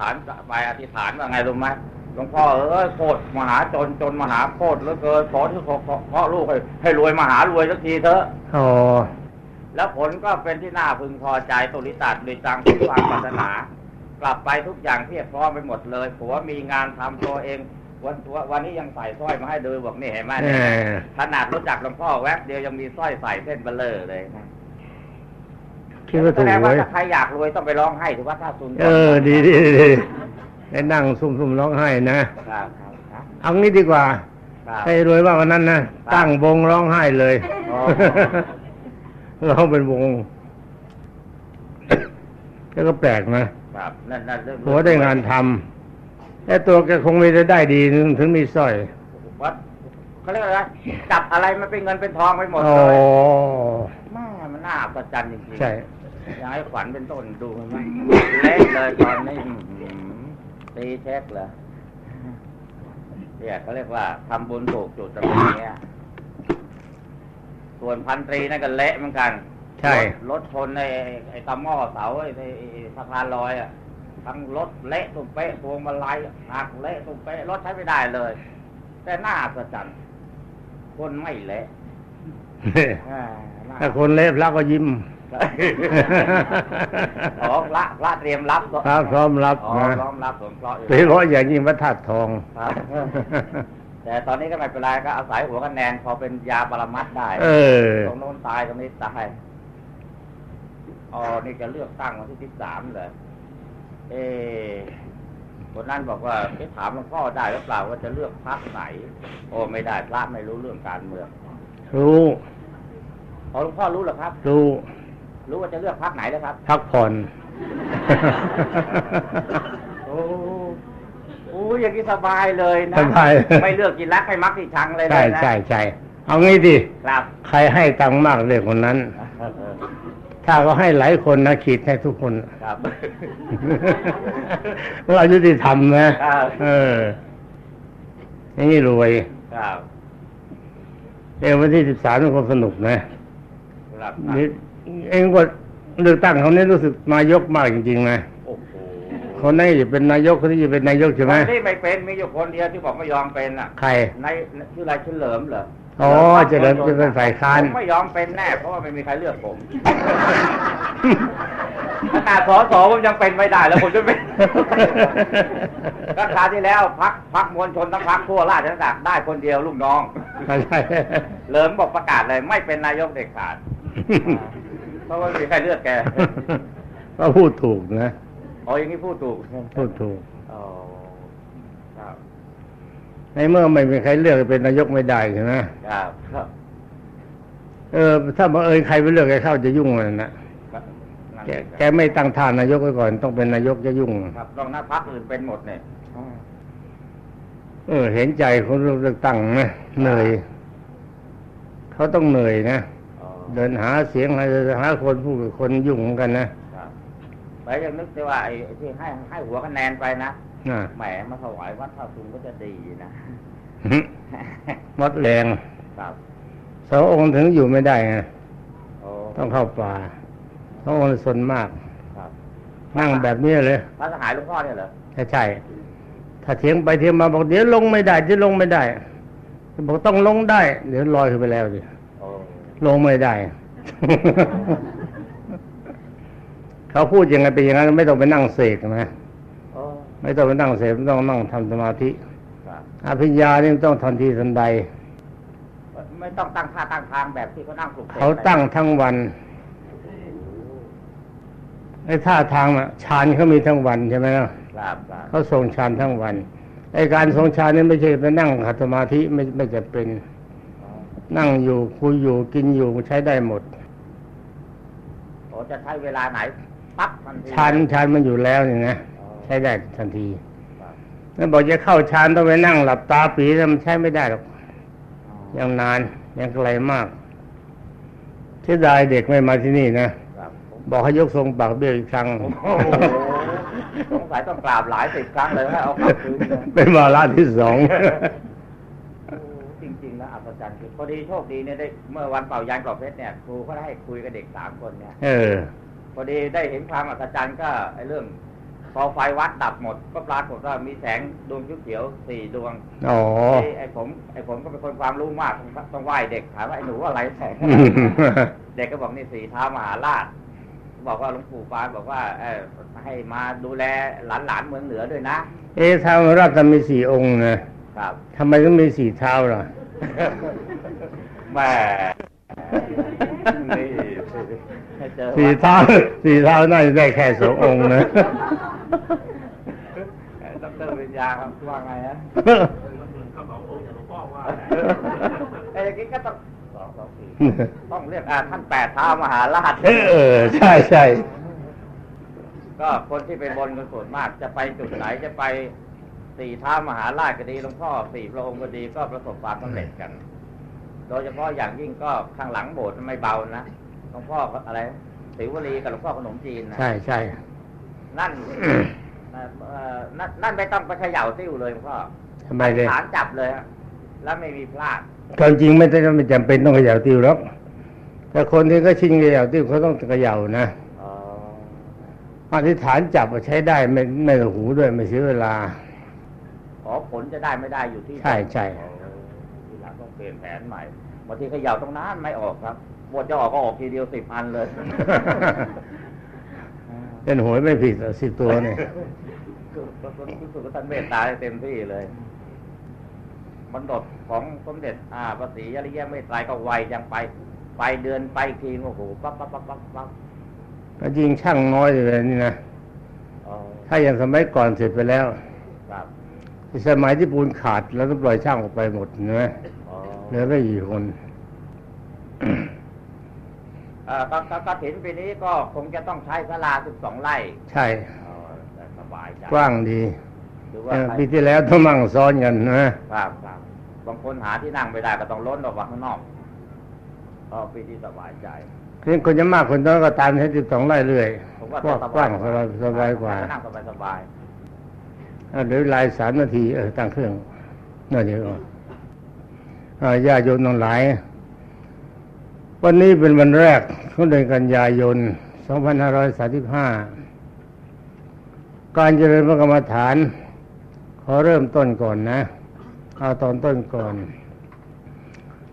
ฐานไปอธิษฐานว่าไงรู้ไหมหลวงพ่อเออโคตรมหาจนจนมหาโคตรเหลือเกินขอที่ขอขอขอลูกให้ให้รวยมหารวยสักทีเถอะอ๋อแล้วผลก็เป็นที่น่าพึงพอใจตุลิตัดดุยจังทุกความปรารถนา กลับไปทุกอย่างเพียบพร้อมไปหมดเลยผัวมีงานทำตัวเองวันวันวันนี้ยังใส่สร้อยมาให้ดูบอกนี่เห็นไหมเอเนี่ยอขนาดรู้จักหลวงพ่อแวบเดียวยังมีสร้อยใส่เส้นเบลเลอร์เลยนะ คิดว่าแสถูกดงไว้ว่าถ้าใครอยากรวยต้องไปร้องให้ถือว่าถ้าซุนเออ ดีดีดีได้นั่งซุ่มๆร้องไห้นะครับครับครับเอางี้ดีกว่าครับให้รวยว่าวันนั้นนะตั้งวงร้องไห้เลยอ๋อร้องเป็นวงแล้วก็แปลกนะครับนั่นนั่นเรื่องหัวได้งานทำแต่ตัวแกคงไม่ได้ได้ดีถึงมีสร้อยวัดเขาเรียกอะไรนะจับอะไรมันเป็นเงินเป็นทองไปหมดอ๋อเลยแม่มันน่าประจันจริงๆใช่อ ยากให้ขวัญเป็นต้นดูมันไหมเละเลยตอนนี้อื้อหือตีเช็คเหรอเนี่ยเขาเรียกว่าทำบุญถูกจุดตรงนี้ยส่วนพันตรีนั่นก็เละเหมือนกัน ใช่รถรถชนในไอ้ตะหม้อเสาไอ้ไอ้ไอ้สะพานลอยอะทั้งรถเละตุ้มเป๊ะพวงมาลัยหักเละตุ้มเป๊ะรถใช้ไม่ได้เลย แต่หน้าประจันคนไม่เละอ่าน่าถ้าคนเล็บแล้วก็ยิ้ม อ๋อพระพระเตรียมรับพระพร้อมรับอ๋อนะพร้อมรับสงเคราะห์อยู่โดยเฉพาะอย่างยิ่งพระธาตุทองครับแต่ตอนนี้ก็ไม่เป็นไรก็อาศัยหัวคะแนนพอเป็นยาปรมัดได้เออตรงโน้นตายตรงนี้ตายอ๋อนี่จะเลือกตั้งวันที่สิบสามเลยเออคนนั้นบอกว่าไปถามหลวงพ่อได้หรือเปล่าว่าจะเลือกพรรคไหน โอ้ไม่ได้พระไม่รู้เรื่องการเมืองรู้พอหลวงพ่อรู้เหรอครับรู้ รู้ว่าจะเลือกพรรคไหนแล้วครับ พักผ่อน โอ้โอ้อย่างนี้สบายเลยนะสบาย ไม่เลือกกินรักไม่มักที่ชังเลยใช่เลยนะใช่ใช่เอางี้ดิครับ ใครให้ตังค์มากเลยคนนั้น ถ้าเขาให้หลายคนนะขีดให้ทุกคน ครับเรายุติธรรมนะครับเอออย่างนี้รวย ครับเดี๋ยววันที่สิบสามเป็นคนสนุกนะครับนี่ เองก็เลือกตั้งเขาเนี่ยรู้สึกนายกมากจริงๆนะโอ้โหคนนี้จะเป็นนายกคนนี้จะเป็นนายกใช่ไหมคนที่ไม่เป็นมีอยู่คนเดียวที่บอกไม่ยอมเป็นอะ ใคร ในชื่ออะไรชื่อเหลิมเหรออ๋อเฉลิมจะเป็นฝ่ายค้านผมไม่ยอมเป็นแน่เพราะว่าไม่มีใครเลือกผมขนาดสอสอผมยังเป็นไม่ได้แล้วผมจะเป็นก็คราวที่แล้วพักพักมวลชนทั้งพักทั่วราชอาณาจักรได้คนเดียวลูกน้องใช่เหลิมบอกประกาศเลย ไม่เป็นนายกเด็ดขาด เพราะว่าไม่มีใครเลือกแกก็พูดถูกนะ อ๋ออย่างนี้พูดถูกพูดถูกอ๋อครับในเมื่อไม่มีใครเลือกเป็นนายกไม่ได้ใช่ไหมครับครับเออ ถ้าบังเอิญใครไปเลือกใครเข้าจะยุ่งเลยนะนั่นแกแกไม่ตั้งท่านายกไว้ก่อน ต้องเป็นนายกจะยุ่ง ครับต้องหน้าพักอื่นเป็นหมดเนี่ยเออ เห็นใจคนเลือกตั้งนะเหนื่อย เขาต้องเหนื่อยนะอ๋อ เดินหาเสียงหาหาคนพูดกับคนยุ่งเหมือนกันนะครับไปยังนึกได้ว่าไอ้ที่ให้ให้หัวคะแนนไปนะน่ะแหมมาถวายวัดท่าทุงก็จะดีนะมดแรงครับสององค์ถึงอยู่ไม่ได้ไงโอ้ต้องเข้าป่าสององค์สนมากครับนั่งแบบนี้เลยพระสหายหลวงพ่อเนี่ยเหรอใช่ใช่ถ้าเถียงไปเถียงมาบอกเดี๋ยวลงไม่ได้เดี๋ยวลงไม่ได้บอกต้องลงได้ เดี๋ยวลอยขึ้นไปแล้วดิโอ้ ลงไม่ได้ เขาพูดยังไงเป็นอย่างนั้น ไม่ต้องไปนั่งเสกนะโอ้ไม่ต้องไปนั่งเสกไม่ต้องนั่งทำสมาธิครับอภิญญานี่ต้องทันทีทันใด ไม่ต้องตั้งท่าตั้งทางแบบที่เขานั่งปลุกสกเขาตั้งทั้งวันไอ้ท่าทางน่ะฌานเขามีทั้งวันใช่ไหมล่ะครับครับเขาทรงฌานทั้งวันไอ้การทรงฌานนี่ไม่ใช่ไปนั่งขัดสมาธิไม่ไม่จะเป็นอ๋อ นั่งอยู่คุยอยู่กินอยู่ใช้ได้หมดโอ้จะใช้เวลาไหนปั๊บทันทีฌานฌานมันอยู่แล้วนี่นะอ๋อใช้ได้ทันทีครับแล้วบอกจะเข้าฌานต้องไปนั่งหลับตาปีแล้วมันใช้ไม่ได้หรอกอ๋อยังนานยังไกลมากเสียดายเด็กไม่มาที่นี่นะครับผมบอกให้ยกทรงปากเบี้ยวอีกครั้งโอ้โหสงสัยต้องกราบหลายสิบครั้งเลยให้เอากลับคืนเลยเป็นวาระที่สอง โอ้จริงๆแล้วอัศจรรย์คื อพอดีโชคดีเนี่ยได้เมื่อวันเป่ายานกรอบเพชรเนี่ยครูก็ได้ให้คุยกับเด็กสามคนเนี่ยเออพอดีได้เห็นความอัศจรรย์ก็ไอ้เรื่องพอไฟวัดดับหมด ก็ปรากฏว่ามีแสงดวงเขียวๆสี่ดวงอ๋อไอ้ไอ้ผมไอ้ผมก็เป็นคนความรู้มากต้องต้องไหว้เด็กถามว่าไอ้หนูอะไรแสงอืมเด็กก็บอกนี่สีเท้ามหาราชบอกว่าหลวงปู่ปานบอกว่าเออให้มาดูแลหลานๆเมืองเหนือด้วยนะ เอ๊ะท้าวมหาราชมีสี่องค์นะครับทำไมต้องมีสี่เท้าล่ะ แหม่นี่ให้เจอสี่เท้าสี่เท้าน่าจะได้แค่สององค์นะดอกเตอรวิญญาครับว่าไงฮะไอ้อย่างนี้ก็ต้องสองสองสี่ต้องเรียกอาท่านแปดเท้ามหาราชเออ ใช่ใช่ก็คนที่ไปบนกันส่วนมากจะไปจุดไหนจะไปสี่ท้ามหาราชก็ดีหลวงพ่อสี่พระองค์ก็ดีก็ประสบความสำเร็จกัน โดยเฉพาะอย่างยิ่งก็ข้างหลังโบสถ์ไม่เบานะหลวงพ่ออะไรสิวลีกับหลวงพ่อขนมจีนนะใช่ใช่นั่นเอ่อนั่นนั่นไม่ต้องไปเขย่าติ้วเลยหลวงพ่อทำไมเลยฐานจับเลยฮะแล้วไม่มีพลาดความจริงไม่ได้ไม่จำเป็นต้องเขย่าติ้วหรอกแต่คนที่ก็ชินเขย่าติ้วเขาต้องเขย่านะอ๋ออธิษฐานจับใช้ได้ไม่ไม่ต้องหูด้วยไม่เสียเวลาขอผลจะได้ไม่ได้อยู่ที่ใช่ใช่ ปลี่ยนแผนใหม่บางทีเขย่าตรงนั้นไม่ออกครับบทจะออกก็ออกทีเดียวสิบอันเลยเป็นหวยไม่ผิดสิบตัวเนี่ยคือรู้สึกว่าท่านเมตตาได้เต็มที่เลยบรรดดของสมเด็จอ่าพระศรีอริยเมตไตรก็ไวยังไป ไปเดือนไปอีกทีโอ้โหปั๊บปั๊บปั๊บปั๊บปั๊บก็ยิงช่างน้อยเลยนี่นะอ๋อถ้าอย่างสมัยก่อนเสร็จไปแล้วครับสมัยที่ปูนขาดแล้วต้องปล่อยช่างออกไปหมดใช่ไหมอ๋อ เหลือไม่กี่คนอ่าก็ก็ก็ถินปีนี้ก็คงจะต้องใช้สลาสิบสองไร่ ใช่อ๋อแต่สบายใจกว้างดีหรือว่าเออใครปีที่แล้วต้องนั่งซ้อนกันนะครับครับบางคนหาที่นั่งไม่ได้ก็ต้องล้นออกมาข้างนอกก็ปีที่สบายใจเพียงคนจะมากคนน้อยก็ตามใช้สิบสองไร่เรื่อยผมว่ากว้างสกว้างสบายสบายกว่านั่งสบายสบายเอาเดี๋ยวลายสามนาทีเออตั้งเครื่องน่าเดี๋ยวก่อนอ่า ญาโยมทั้งหลาย วันนี้เป็นวันแรกของเดือนกันยายน 2535 การเจริญพระกรรมฐาน ขอเริ่มต้นก่อนนะ เอาตอนต้นก่อน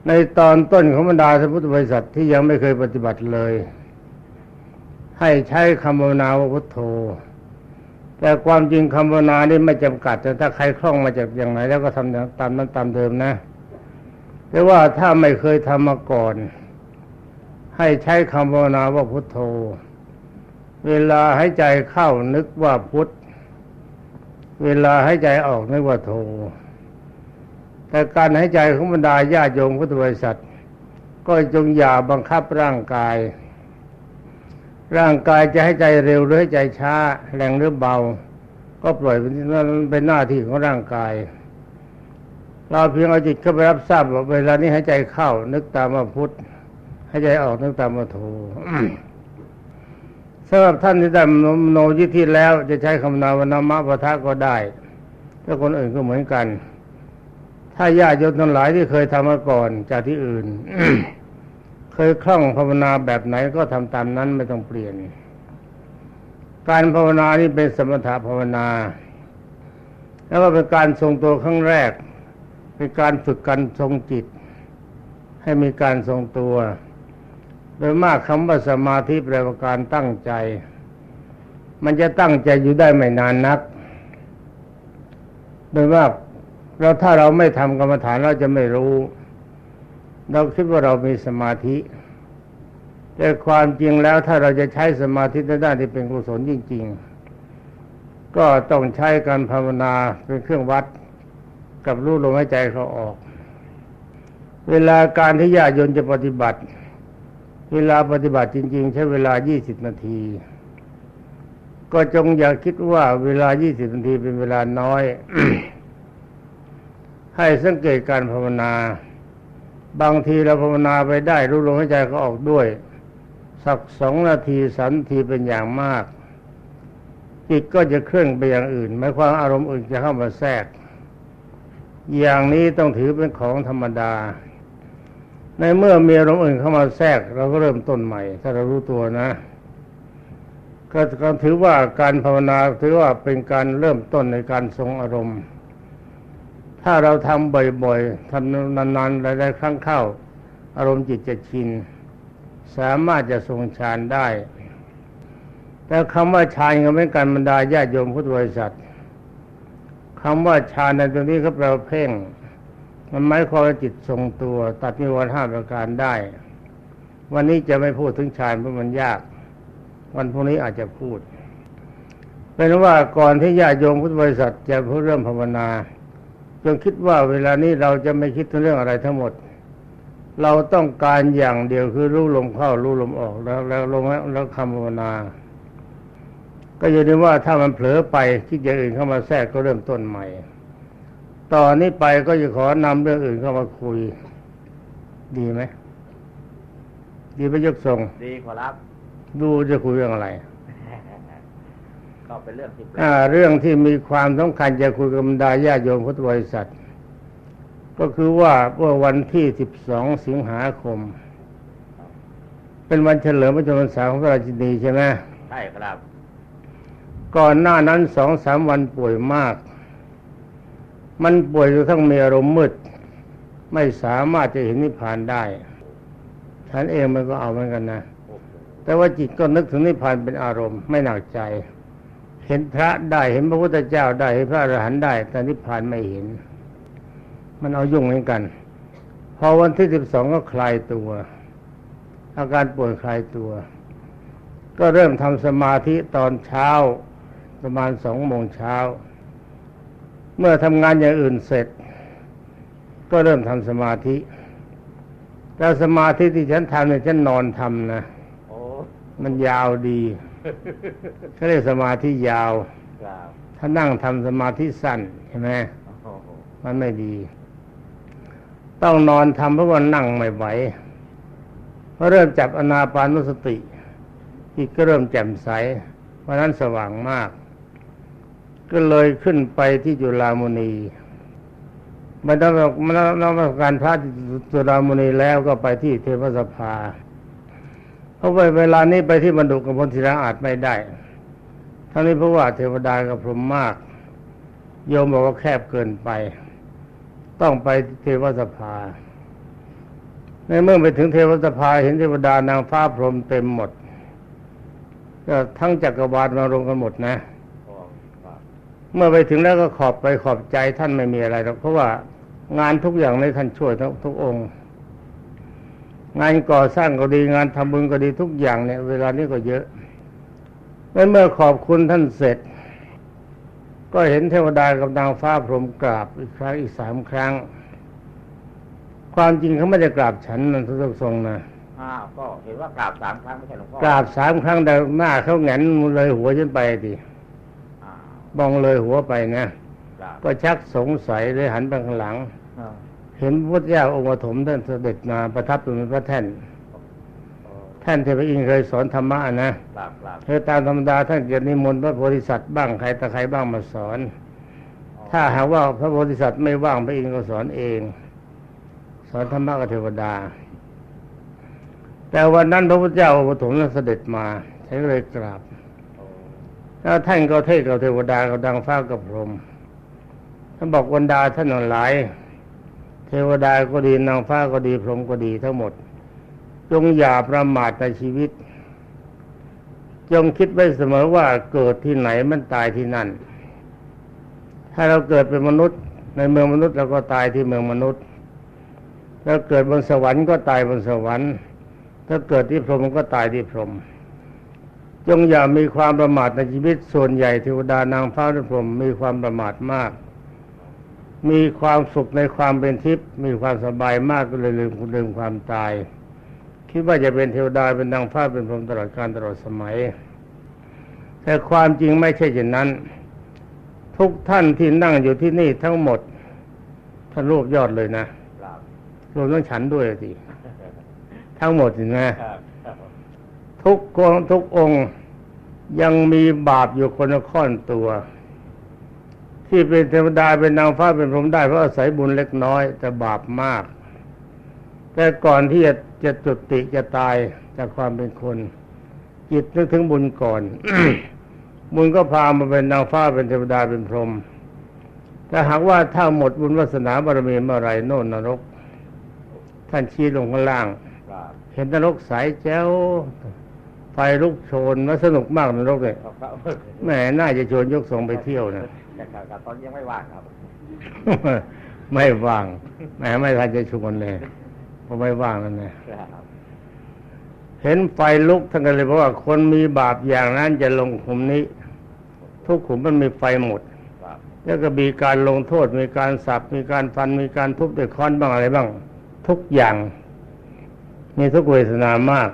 ในตอนต้นของบรรดาสัพพุทธบริษัทที่ยังไม่เคยปฏิบัติเลย ให้ใช้คำภาวนาวพุทโธแต่ความจริงคำภาวนานี่ไม่จำกัดแต่ถ้าใครคล่องมาจากอย่างไหนแล้วก็ทำตามนั้นตามเดิมนะ แต่ว่าถ้าไม่เคยทำมาก่อน ให้ใช้คำภาวนาว่าพุทโธ เวลาให้ใจเข้านึกว่าพุทธเวลาให้ใจออกนึกว่าโธแต่การให้ใจของบรรดาญาโยมพุทธบริษัท ก็จงอย่าบังคับร่างกาย ร่างกายจะให้ใจเร็วหรือให้ใจช้า แรงหรือเบา ก็ปล่อยเป็นหน้าที่ของร่างกาย เราเพียงเอาจิตเข้าไปรับทราบว่าเวลานี้ให้ใจเข้า นึกตามว่าพุทธให้ใจออกนึกตามว่าโทสำหรับท่านที่ได้มโนยิทธิแล้ว จะใช้คำนาวนามาปะทะก็ได้ถ้าคนอื่นก็เหมือนกัน ถ้าญาติโยมทั้งหลายที่เคยทำมาก่อนจากที่อื่น เคยคล่องภาวนาแบบไหนก็ทำตามนั้นไม่ต้องเปลี่ยน การภาวนานี่เป็นสมถะภาวนา แล้วก็เป็นการทรงตัวครั้งแรก เป็นการฝึกการทรงจิต ให้มีการทรงตัว โดยมากคำว่าสมาธิแปลว่าการตั้งใจ มันจะตั้งใจอยู่ได้ไม่นานนัก โดยมากเราถ้าเราไม่ทำกรรมฐานเราจะไม่รู้ เราคิดว่าเรามีสมาธิ แต่ความจริงแล้วถ้าเราจะใช้สมาธิในด้านที่เป็นกุศลจริง ๆ ก็ต้องใช้การภาวนาเป็นเครื่องวัด กับรู้ลมหายใจเขาออก เวลาการที่ญาติโยมจะปฏิบัติ เวลาปฏิบัติจริง ๆ ใช้เวลา 20 นาที ก็จงอย่าคิดว่าเวลา 20 นาทีเป็นเวลาน้อย ให้สังเกตการภาวนา บางทีเราภาวนาไปได้ รู้ลมหายใจเขาออกด้วย สักสองนาทีสามนาทีเป็นอย่างมากจิตก็จะเคลื่อนไปอย่างอื่นหมายความอารมณ์อื่นจะเข้ามาแทรก อย่างนี้ต้องถือเป็นของธรรมดา ในเมื่อมีอารมณ์อื่นเข้ามาแทรกเราก็เริ่มต้นใหม่ ถ้าเรารู้ตัวนะ ก็ถือว่าการภาวนาถือว่าเป็นการเริ่มต้นในการทรงอารมณ์ ถ้าเราทำบ่อยๆทำนานๆหลายๆครั้งเข้า อารมณ์จิตจะชิน สามารถจะทรงฌานได้ แต่คำว่าฌานก็เป็นการบรรดาญาโยมพุทธบริษัท คำว่าฌานในตรงนี้เขาแปลว่าเพ่ง มันหมายความว่าจิตทรงตัว ตัดนิวรณ์ห้าประการได้ วันนี้จะไม่พูดถึงฌานเพราะมันยาก วันพรุ่งนี้อาจจะพูด เป็นว่าก่อนที่ญาติโยมพุทธบริษัทจะพูดเริ่มภาวนาจงคิดว่าเวลานี้เราจะไม่คิดถึงเรื่องอะไรทั้งหมด เราต้องการอย่างเดียวคือรู้ลมเข้ารู้ลมออกแล้วแล้วลงแล้วคำภาวนา ก็อยู่ที่ว่าถ้ามันเผลอไปคิดอย่างอื่นเข้ามาแทรกก็เริ่มต้นใหม่ ตอนนี้ไปก็จะขอนำเรื่องอื่นเข้ามาคุย ดีไหมดีไปยกทรงดีขอรับ ดูจะคุยเรื่องอะไรก็เป็นเรื่องที่แปลอ่ากเรื่องที่มีความสำคัญจะคุยกับบรรดาญาติโยมพุทธบริษัท ก็คือว่าเมื่อวันที่12สิงหาคม เป็นวันเฉลิมพระชนมพรรษาของพระราชินีใช่ไหมใช่ครับ ก่อนหน้านั้นสองสามวันป่วยมาก มันป่วยจนทั้งมีอารมณ์มืด ไม่สามารถจะเห็นนิพพานได้ฉันเองมันก็เอาเหมือนกันนะ แต่ว่าจิตก็นึกถึงนิพพานเป็นอารมณ์ไม่หนักใจ เห็นพระได้เห็นพระพุทธเจ้าได้เห็นพระอรหันต์ได้ แต่นิพพานไม่เห็น มันเอายุ่งเหมือนกัน พอวันที่สิบสองก็คลายตัว อาการป่วยคลายตัว ก็เริ่มทำสมาธิตอนเช้า ประมาณสองโมงเช้า เมื่อทำงานอย่างอื่นเสร็จ ก็เริ่มทำสมาธิแต่สมาธิที่ฉันทำเนี่ยฉันนอนทำนะโอ้มันยาวดีเขาเรียกสมาธิยาวครับถ้านั่งทำสมาธิสั้นใช่ไหมโอ้โหมันไม่ดี ต้องนอนทำเพราะว่านั่งไม่ไหวพอเริ่มจับอนาปานุสติจิตก็เริ่มแจ่มใสวันนั้นสว่างมาก ก็เลยขึ้นไปที่จุฬามณีมาต้องมาต้องมาการพระจุฬามณีแล้วก็ไปที่เทพสภาเพราะว่าเวลานี้ไปที่บรรดุกับพลศิลาอาจไม่ได้ทั้งนี้เพราะว่าเทวดากับพรหมมาก โยมบอกว่าแคบเกินไป ต้องไปเทวสภา ในเมื่อไปถึงเทวสภาเห็นเทวดานางฟ้าพรหมเต็มหมดก็ทั้งจักรวาลมารวมกันหมดนะ เมื่อไปถึงแล้วก็ขอบไปขอบใจท่านไม่มีอะไรหรอกเพราะว่างานทุกอย่างในท่านช่วยทุกทุกองค์ งานก่อสร้างก็ดีงานทำบุญก็ดีทุกอย่างเนี่ย เวลานี้ก็เยอะแล้วเมื่อขอบคุณท่านเสร็จ ก็เห็นเทวดากับนางฟ้าพรหมกราบอีกครั้งอีกสามครั้ง ความจริงเขาไม่ได้กราบฉันนันทุกทรงนะอ้าวก็เห็นว่ากราบสามครั้งไม่ใช่หลวงพ่อกราบสามครั้งแต่หน้าเขาแหงนเลยหัวฉันไปดิอ้าว มองเลยหัวไปนะกราบก็ชักสงสัยเลยหันไปข้างหลังเออเห็นพระพุทธเจ้าองค์ปฐมท่านเสด็จมาประทับอยู่บนพระแท่นโอ้แท่นเทพอินทร์เคยสอนธรรมะนะกราบกราบเธอตามธรรมดาท่านจะนิมนต์พระโพธิสัตว์บ้างใครตะใครบ้างมาสอน ถ้าหากว่าพระโพธิสัตว์ไม่ว่างพระอินทร์ก็สอนเอง สอนธรรมะกับเทวดา แต่วันนั้นพระพุทธเจ้าองค์ปฐมท่านเสด็จมาฉันก็เลยกราบโอ้ แล้วท่านก็เทศกับเทวดากับดังฟ้ากับพรหมท่านบอกวันดาท่านหลาย เทวดาก็ดีนางฟ้าก็ดีพรหมก็ดีทั้งหมด จงอย่าประมาทในชีวิต จงคิดไว้เสมอว่าเกิดที่ไหนมันตายที่นั่น ถ้าเราเกิดเป็นมนุษย์ ในเมืองมนุษย์เราก็ตายที่เมืองมนุษย์ถ้าเกิดบนสวรรค์ก็ตายบนสวรรค์ ถ้าเกิดที่พรหมก็ตายที่พรหม จงอย่ามีความประมาทในชีวิตส่วนใหญ่เทวดานางฟ้าและพรหมมีความประมาทมาก มีความสุขในความเป็นทิพย์มีความสบายมากก็เลยลืมลืมความตาย คิดว่าจะเป็นเทวดาเป็นนางฟ้าเป็นพรหมตลอดการตลอดสมัย แต่ความจริงไม่ใช่เช่นนั้น ทุกท่านที่นั่งอยู่ที่นี่ทั้งหมดท่านรูปยอดเลยนะกราบรวมทั้งฉันด้วยสิทั้งหมดเห็นไหมครับครับ ทุกคนทุกองค์ยังมีบาปอยู่คนละข้อนตัว ที่เป็นเทวดาเป็นนางฟ้าเป็นพรหมได้เพราะอาศัยบุญเล็กน้อย แต่บาปมาก แต่ก่อนที่จะจะจุติจะตายจากความเป็นคน จิตนึกถึงบุญก่อนบุญก็พามาเป็นนางฟ้าเป็นเทวดาเป็นพรหมแต่หากว่าถ้าหมดบุญวาสนาบารมีเมื่อไหรโน่นนรก ท่านชี้ลงข้างล่างครับเห็นนรกใสแจ๋ว ไฟลุกโชนมาสนุกมากนรกเลยครับแหม่น่าจะชวนยกทรงไปเที่ยวนะแต่ครับตอนนี้ยังไม่ว่างครับ ไม่ว่างแหมไม่ทันจะชวนเลยเพราะไม่ว่างนั่นนะครับเห็นไฟลุกท่านก็เลยบอกว่าคนมีบาปอย่างนั้นจะลงขุมนี้ ทุกขุมมันมีไฟหมดครับแล้วก็มีการลงโทษมีการสับมีการฟันมีการทุบด้วยค้อนบ้างอะไรบ้าง ทุกอย่าง มีทุกเวทนามาก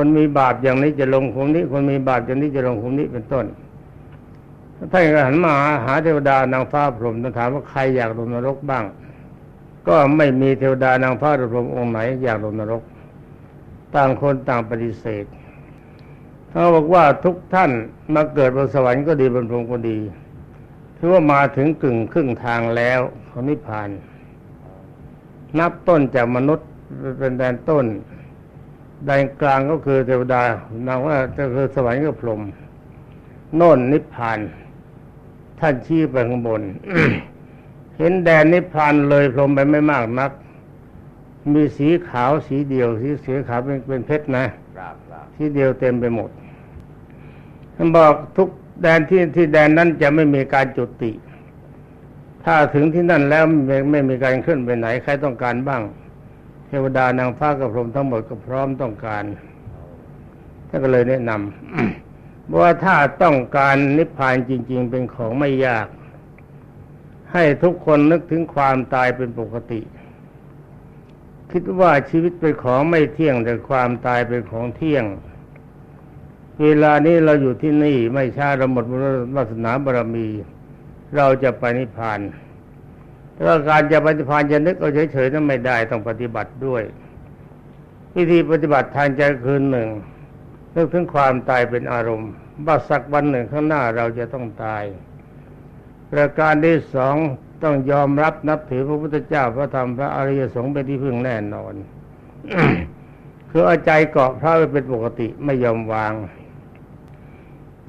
คนมีบาปอย่างนี้จะลงขุมนี้ คนมีบาปอย่างนี้จะลงขุมนี้เป็นต้นท่านก็หันมาหาเทวดานางฟ้าพรหมถามว่าใครอยากลงนรกบ้าง ก็ไม่มีเทวดานางฟ้าพรหมองค์ไหนอยากลงนรก ต่างคนต่างปฏิเสธเขาบอกว่าทุกท่านมาเกิดบนสวรรค์ก็ดีบนพรหมก็ดีถือว่ามาถึงกึ่งครึ่งทางแล้วเขานิพพาน นับต้นจากมนุษย์เป็นแดนต้น แดนกลางก็คือเทวดานางว่าก็คือสวรรค์ก็พรหมโน่นนิพพาน ท่านชี้ไปข้างบน เห็นแดนนิพพานเลยพรหมไปไม่มากนัก มีสีขาวสีเดียวสีสีขาวเป็นเป็นเพชรนะครับครับสีเดียวเต็มไปหมดท่านบอกทุกแดนที่ที่แดนนั้นจะไม่มีการจุติ ถ้าถึงที่นั่นแล้วไม่ไม่มีการเคลื่อนไปไหน ใครต้องการบ้าง เทวดานางฟ้ากับพรหมทั้งหมดก็พร้อมต้องการท่านก็เลยแนะนำว่าถ้าต้องการนิพพานจริง ๆ เป็นของไม่ยาก ให้ทุกคนนึกถึงความตายเป็นปกติ คิดว่าชีวิตเป็นของไม่เที่ยงแต่ความตายเป็นของเที่ยง เวลานี้เราอยู่ที่นี่ไม่ช้าเราหมดวาสนาบารมี เราจะไปนิพพาน แล้วการจะปนิพานจะนึกเอาเฉยๆนั้นไม่ได้ต้องปฏิบัติด้วย วิธีปฏิบัติทางใจคือหนึ่งนึกถึงความตายเป็นอารมณ์ว่าสักวันหนึ่งข้างหน้าเราจะต้องตาย ประการที่สองต้องยอมรับนับถือพระพุทธเจ้าพระธรรมพระอริยสงฆ์เป็นที่พึ่งแน่นอน คือเอาใจเกาะพระไว้เป็นปกติไม่ยอมวาง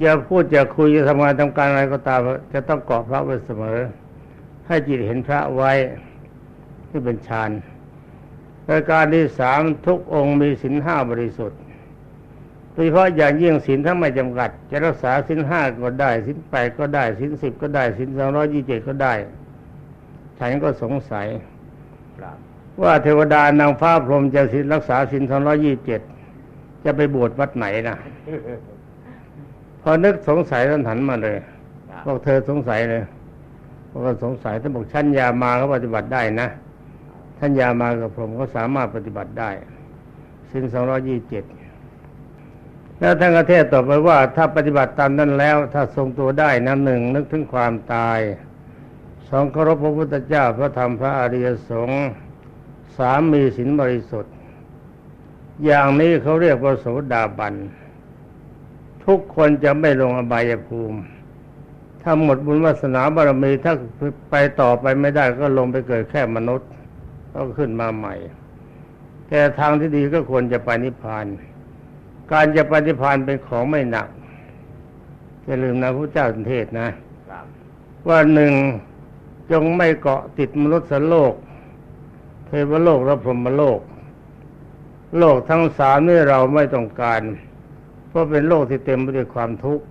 จะพูดจะคุยจะทำงานทำการอะไรก็ตามจะต้องเกาะพระไว้เสมอ ให้จิตเห็นพระไว้ที่เป็นฌานประการที่สามทุกองค์มีศีลห้าบริสุทธิ์โดยเฉพาะอย่างยิ่งศีลถ้าไม่จำกัด จะรักษาศีลห้าก็ได้ศีลแปดก็ได้ศีลสิบก็ได้ศีลสองร้อยยี่สิบเจ็ดก็ได้ ฉันก็สงสัยว่าเทวดานางฟ้าพรหมจะศีลรักษาศีลสองร้อยี่สิบเจ็ดจะไปบวชวัดไหนนะพอนึกสงสัยท่านหันมาเลยบอกเธอสงสัยเลย บอกว่าสงสัยท่านบอกชั้นยามาเขาปฏิบัติได้นะท่านยามากับพรหมเขาสามารถปฏิบัติได้ศีลสองร้อยี่สิบเจ็ดแล้วท่านก็เทศต่อไปว่า ถ้าปฏิบัติตามนั้นแล้ว ถ้าทรงตัวได้นะหนึ่งนึกถึงความตายสองเคารพพระพุทธเจ้าพระธรรมพระอริยสงฆ์สามมีศีลบริสุทธิ์ อย่างนี้เขาเรียกว่าโสดาบัน ทุกคนจะไม่ลงอบายภูมิ ถ้าหมดบุญวาสนาบารมีถ้าไปต่อไปไม่ได้ก็ลงไปเกิดแค่มนุษย์ก็ขึ้นมาใหม่ แต่ทางที่ดีก็ควรจะไปนิพพาน การจะไปนิพพานเป็นของไม่หนักอย่าลืมนะพระเจ้าเทศน์นะครับว่าหนึ่งจงไม่เกาะติดมนุษย์โลก เทวโลกและพรหมโลก โลกทั้งสามนี่เราไม่ต้องการ เพราะเป็นโลกที่เต็มไปด้วยความทุกข์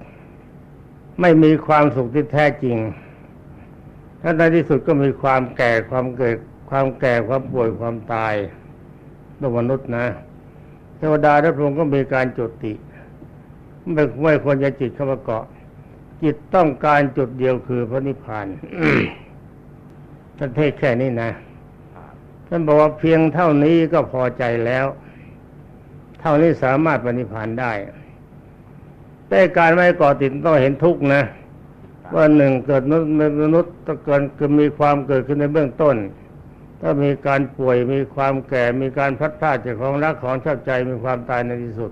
ไม่มีความสุขที่แท้จริงและในที่สุดก็มีความแก่ความเกิด ความแก่ความป่วยความตายโลกมนุษย์นะ เทวดาและพรหมก็มีการจุติ ไม่ไม่ควรจะจิตเข้ามาเกาะ จิตต้องการจุดเดียวคือพระนิพพานท่านเทศแค่นี้นะท่านบอกว่าเพียงเท่านี้ก็พอใจแล้ว เท่านี้สามารถปฏิพานได้ แต่การไม่ก่อติดต้องเห็นทุกข์นะว่าหนึ่งเกิดมนุษย์มนุษย์ต้องเกิดคือมีความเกิดขึ้นในเบื้องต้น ถ้ามีการป่วยมีความแก่มีการพลัดพรากจากของรักของชอบใจมีความตายในที่สุด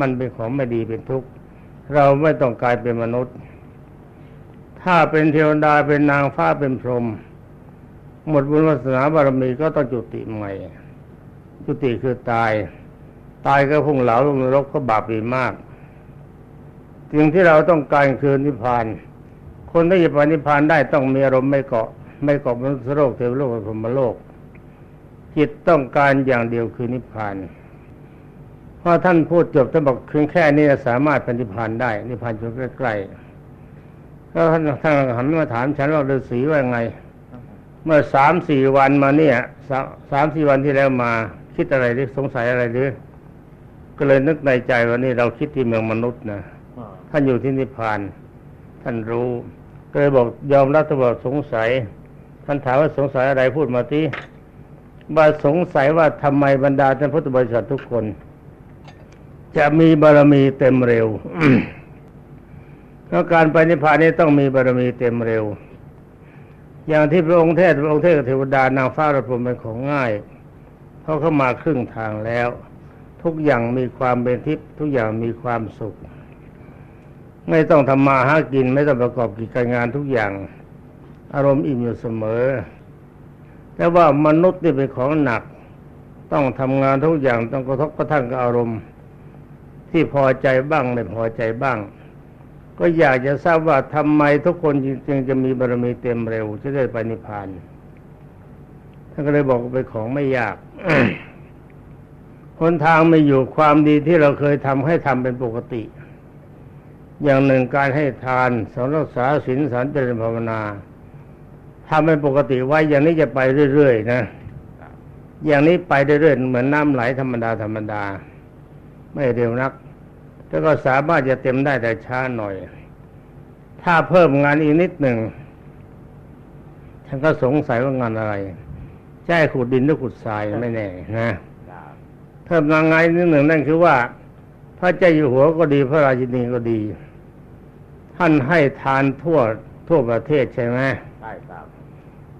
มันเป็นของไม่ดีเป็นทุกข์เราไม่ต้องกลายเป็นมนุษย์ ถ้าเป็นเทวดาเป็นนางฟ้าเป็นพรหมหมดบุญวาสนาบารมีก็ต้องจุติใหม่ จุติคือตาย ตายก็พุ่งเหลาลงนรกก็บาปอีกมาก สิ่งที่เราต้องการคือนิพพาน คนที่จะไปนิพพานได้ต้องมีอารมณ์ไม่เกาะ ไม่เกาะมนุษย์โลกเทวโลกพรหมโลก จิตต้องการอย่างเดียวคือนิพพานเพราะท่านพูดจบท่านบอกเพียงแค่นี้สามารถป็นนิพพานได้ นิพพานอยู่ใกล้ๆแล้วท่านท่านหันมาถามฉันว่าฤาษีว่าไง เมื่อสามสี่วันมาเนี่ยสามสี่วันที่แล้วมา คิดอะไรหรือสงสัยอะไรหรือก็เลยนึกในใจว่านี่เราคิดที่เมืองมนุษย์นะ ท่านอยู่ที่นิพพาน ท่านรู้ก็เลยบอกยอมรับตัวบอกสงสัย ท่านถามว่าสงสัยอะไรพูดมาที่ว่าสงสัยว่าทำไมบรรดาท่านพุทธบริษัททุกคน จะมีบารมีเต็มเร็วเพราะการไปนิพพานนี้ต้องมีบารมีเต็มเร็ว อย่างที่พระองค์เทศพระองค์เทศกับเทวดานางฟ้าระพรมเป็นของง่าย เพราะเข้ามาครึ่งทางแล้ว ทุกอย่างมีความเป็นทิพย์ทุกอย่างมีความสุข ไม่ต้องทำมาหากินไม่ต้องประกอบกิจการงานทุกอย่าง อารมณ์อิ่มอยู่เสมอ แต่ว่ามนุษย์นี่เป็นของหนัก ต้องทำงานทุกอย่างต้องกระทบกระทั่งกับอารมณ์ ที่พอใจบ้างไม่พอใจบ้าง ก็อยากจะทราบว่าทำไมทุกคนจึงจะมีบารมีเต็มเร็วจะได้ไปนิพพานท่านก็เลยบอกเป็นของไม่ยากหนทางไม่อยู่ความดีที่เราเคยทำให้ทำเป็นปกติ อย่างหนึ่งการให้ทานสอนรักษาศีลสารเจริญภาวนาทำเป็นปกติไว้อย่างนี้จะไปเรื่อยๆนะ อย่างนี้ไปเรื่อยๆเหมือนน้ำไหลธรรมดาธรรมดา ไม่เร็วนักแล้วก็สามารถจะเต็มได้แต่ช้าหน่อย ถ้าเพิ่มงานอีกนิดหนึ่งฉันก็สงสัยว่างานอะไรใช่ขุดดินหรือขุดทรายไม่แน่นะครับเพิ่มงานงานนิดหนึ่งนั่นคือว่าพระเจ้าอยู่หัวก็ดีพระราชินีก็ดี ท่านให้ทานทั่วทั่วประเทศใช่ไหมใช่ครับ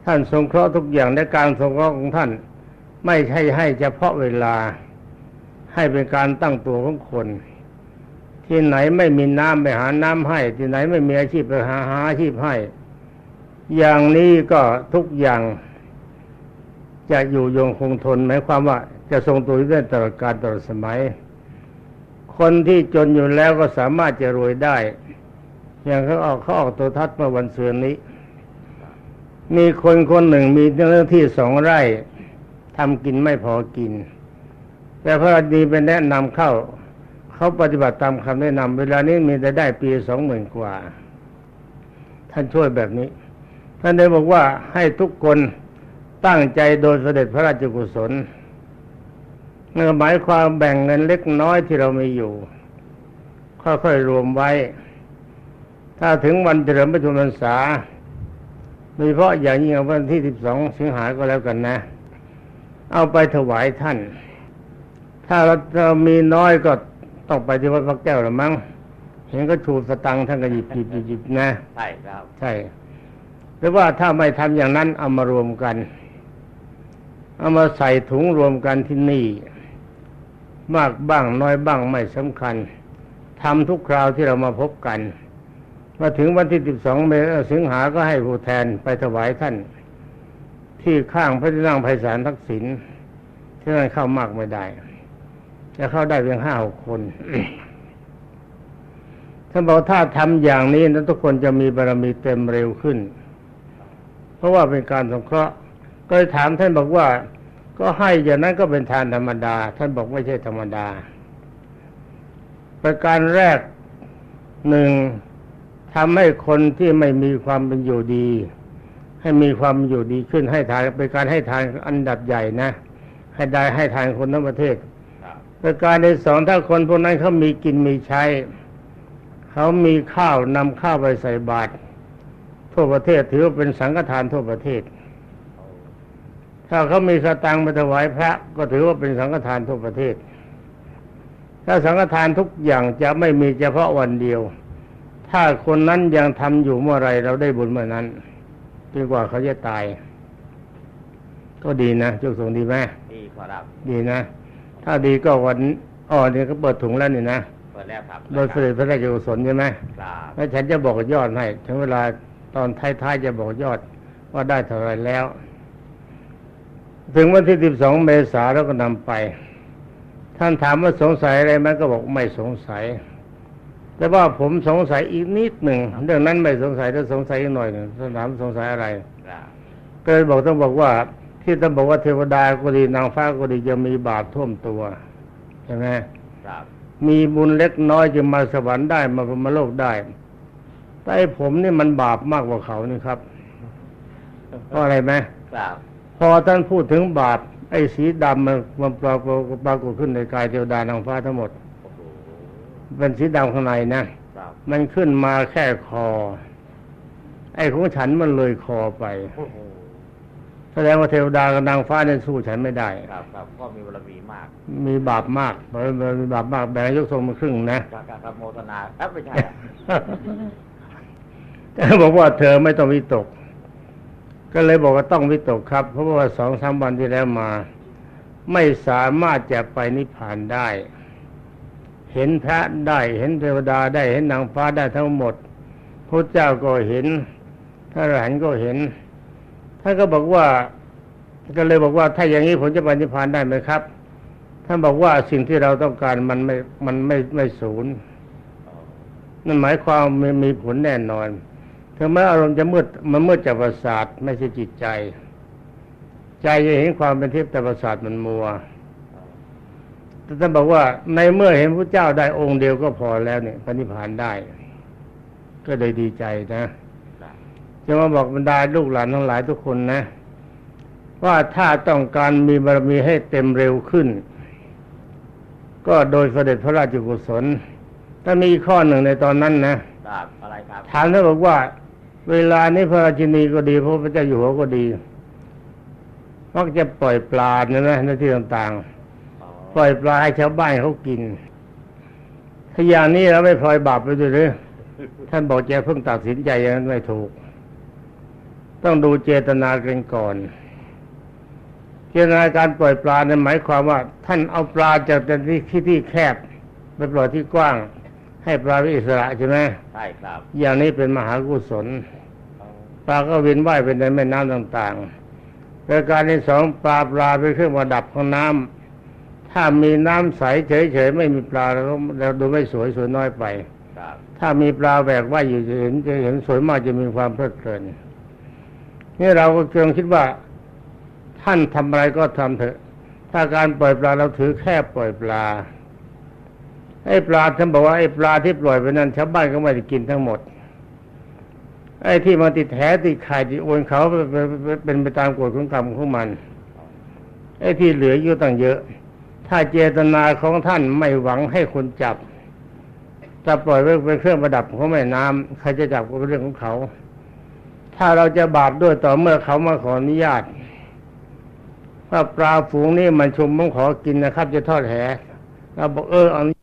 ท่านสงเคราะห์ทุกอย่างในการสงเคราะห์ของท่าน ไม่ใช่ให้เฉพาะเวลา ให้เป็นการตั้งตัวของคน ที่ไหนไม่มีน้ำไปหาน้ำให้ ที่ไหนไม่มีอาชีพไปหาหาอาชีพให้ อย่างนี้ก็ทุกอย่าง จะอยู่ยงคงทนหมายความว่าจะทรงตัวอยู่ได้ตลอดกาลตลอดสมัย คนที่จนอยู่แล้วก็สามารถจะรวยได้ อย่างเขาออกเขาออกตัวทัศน์เมื่อวันเสาร์นี้ มีคนคนหนึ่งมีเนื้อที่สองไร่ทำกินไม่พอกิน แต่พระราดีเป็นแนะนำเข้า เขาปฏิบัติตามคำแนะนำเวลานี้มีแต่ได้ปีสองหมื่นกว่า ท่านช่วยแบบนี้ ท่านได้บอกว่าให้ทุกคนตั้งใจโดยเสด็จพระราชกุศลนั่นหมายความแบ่งเงินเล็กน้อยที่เรามีอยู่ ค่อยๆรวมไว้ ถ้าถึงวันเฉลิมพระชนมพรรษาโดยเฉพาะอย่างยิ่งวันที่12สิงหาก็แล้วกันนะ เอาไปถวายท่าน ถ้าเราเรามีน้อยก็ต้องไปที่วัดพระแก้วละมั้งเห็นก็ชูสตังค์ท่านก็หยิบหยิบหยิบหยิบนะ ใช่ครับ ใช่หรือว่าถ้าไม่ทำอย่างนั้นเอามารวมกัน เอามาใส่ถุงรวมกันที่นี่ มากบ้างน้อยบ้างไม่สำคัญทำทุกคราวที่เรามาพบกัน มาถึงวันที่12เมษายนสิงหาก็ให้ผู้แทนไปถวายท่าน ที่ข้างพระที่นั่งไพศาลทักษิณที่นั่นเข้ามากไม่ได้ จะเข้าได้เพียงห้าหกคนท่านบอกถ้าทำอย่างนี้นั้นทุกคนจะมีบารมีเต็มเร็วขึ้น เพราะว่าเป็นการสงเคราะห์ก็เลยถามท่านบอกว่า ก็ให้อย่างนั้นก็เป็นทานธรรมดา ท่านบอกไม่ใช่ธรรมดา ประการแรกหนึ่ง ทำให้คนที่ไม่มีความเป็นอยู่ดี ให้มีความเป็นอยู่ดีขึ้นให้ทานเป็นการให้ทานอันดับใหญ่นะ ให้ได้ให้ทานคนทั้งประเทศครับประการที่สองถ้าคนพวกนั้นเขามีกินมีใช้ เขามีข้าวนำข้าวไปใส่บาตรทั่วประเทศถือว่าเป็นสังฆทานทั่วประเทศ ถ้าเขามีสตังค์ไปถวายพระก็ถือว่าเป็นสังฆทานทั่วประเทศ ถ้าสังฆทานทุกอย่างจะไม่มีเฉพาะวันเดียว ถ้าคนนั้นยังทำอยู่เมื่อไรเราได้บุญเมื่อนั้นจนกว่าเขาจะตาย ก็ดีนะจุกส่งดีไหมดีครับ ดีนะ ถ้าดีก็วันอ๋อเนี่ยก็เปิดถุงแล้วนี่นะเปิดแล้วครับโดยเสด็จพระราชกุศลใช่ไหมครับแล้วฉันจะบอกยอดให้ถึงเวลาตอนท้ายๆจะบอกยอดว่าได้เท่าไรแล้ว ถึงวันที่12เมษายนแล้วก็นำไป ท่านถามว่าสงสัยอะไรไหมก็บอกไม่สงสัย แต่ว่าผมสงสัยอีกนิดหนึ่งเรื่องนั้นไม่สงสัยถ้าสงสัยอีกหน่อยหนึ่งท่านถามสงสัยอะไรครับก็เลยบอกต้องบอกว่า ที่ท่านบอกว่าเทวดาก็ดีนางฟ้าก็ดีจะมีบาปท่วมตัวใช่ไหมครับมีบุญเล็กน้อยจะมาสวรรค์ได้มาพรหมโลกได้ แต่ไอ้ผมนี่มันบาปมากกว่าเขานี่ครับเพราะอะไรไหมครับพอท่านพูดถึงบาปไอ้สีดำมันมันปรากฏปรากฏขึ้นในกายเทวดานางฟ้าทั้งหมดโอ้โห เป็นสีดำข้างในนะครับมันขึ้นมาแค่คอ ไอ้ของฉันมันเลยคอไปโอ้โหแสดงว่าเทวดากับนางฟ้าเนี่ยสู้ฉันไม่ได้ครับครับก็มีบารมีมาก มีบาปมากมีบาปมากแบ่งยกทรงมาครึ่งนะครับครับครับโมทนาเอ้าไม่ใช่อะบอกว่าเธอไม่ต้องวิตก ก็เลยบอกว่าต้องวิตกครับ เพราะว่าสองสามวันที่แล้วมา ไม่สามารถจะไปนิพพานได้ เห็นพระได้เห็นเทวดาได้เห็นนางฟ้าได้ทั้งหมดพระเจ้าก็เห็นพระอรหันต์ก็เห็นท่านก็บอกว่าก็เลยบอกว่าถ้าอย่างนี้ผมจะปนิพพานได้ไหมครับท่านบอกว่าสิ่งที่เราต้องการมันไม่มันไม่ไม่ศูนย์นั่นหมายความมีมีผลแน่นอนถึงแม้อารมณ์จะมืดมันมืดจากประสาทไม่ใช่จิตใจ ใจจะเห็นความเป็นทิพย์แต่ประสาทมันมัว ท่านบอกว่าในเมื่อเห็นพระเจ้าได้องค์เดียวก็พอแล้วเนี่ยพระนิพพานได้ ก็เลยดีใจนะครับจะมาบอกบรรดาลูกหลานทั้งหลายทุกคนนะ ว่าถ้าต้องการมีบารมีให้เต็มเร็วขึ้น ก็โดยเสด็จพระราชกุศล ถ้ามีข้อหนึ่งในตอนนั้นนะครับอะไรครับถามท่านบอกว่า เวลานี้พระราชินีก็ดีพระพุทธเจ้าอยู่หัวก็ดีมักจะปล่อยปลาเนี่ยนะในที่ต่างอ๋อๆ ปล่อยปลาให้ชาวบ้านเขากินถ้าอย่างนี้เราไม่พลอยบาปไปด้วยหรือท่านบอกจะเพิ่งตัดสินใจอย่างนั้นไม่ถูก ต้องดูเจตนากันก่อน เจตนาการปล่อยปลานั้นหมายความว่า ท่านเอาปลาจากที่ที่ที่แคบไปปล่อยที่กว้าง ให้ปลาเป็นอิสระใช่ไหมใช่ครับ อย่างนี้เป็นมหากุศลเอาปลาก็เวียนว่ายไปในแม่น้ำต่างๆประการที่สองปลาปลาเป็นเครื่องประดับของน้ำ ถ้ามีน้ำใสเฉยๆไม่มีปลาแล้วเราดูไม่สวยสวยน้อยไปครับถ้ามีปลาแหวกว่ายอยู่จะเห็นจะเห็นสวยมากจะมีความเพลิดเพลินนี่เราก็เพียงคิดว่า ท่านทำอะไรก็ทำเถอะ ถ้าการปล่อยปลาเราถือแค่ปล่อยปลาไอ้ปลาท่านบอกว่าไอ้ปลาที่ปล่อยไปนั้นชาวบ้านก็ไม่ได้กินทั้งหมด ไอ้ที่มาติดแหติดไข่ติดโอนเขาเป็นเป็นเป็นไปตามกฎของกรรมของมัน ไอ้ที่เหลืออยู่ตั้งเยอะ ถ้าเจตนาของท่านไม่หวังให้คนจับจะปล่อยไว้เป็นเครื่องประดับของแม่น้ำใครจะจับก็เป็นเรื่องของเขา ถ้าเราจะบาปด้วยต่อเมื่อเขามาขออนุญาตว่าปลาฝูงนี่มันชุมผมขอกินนะครับ จะทอดแหเราบอกเอออนุ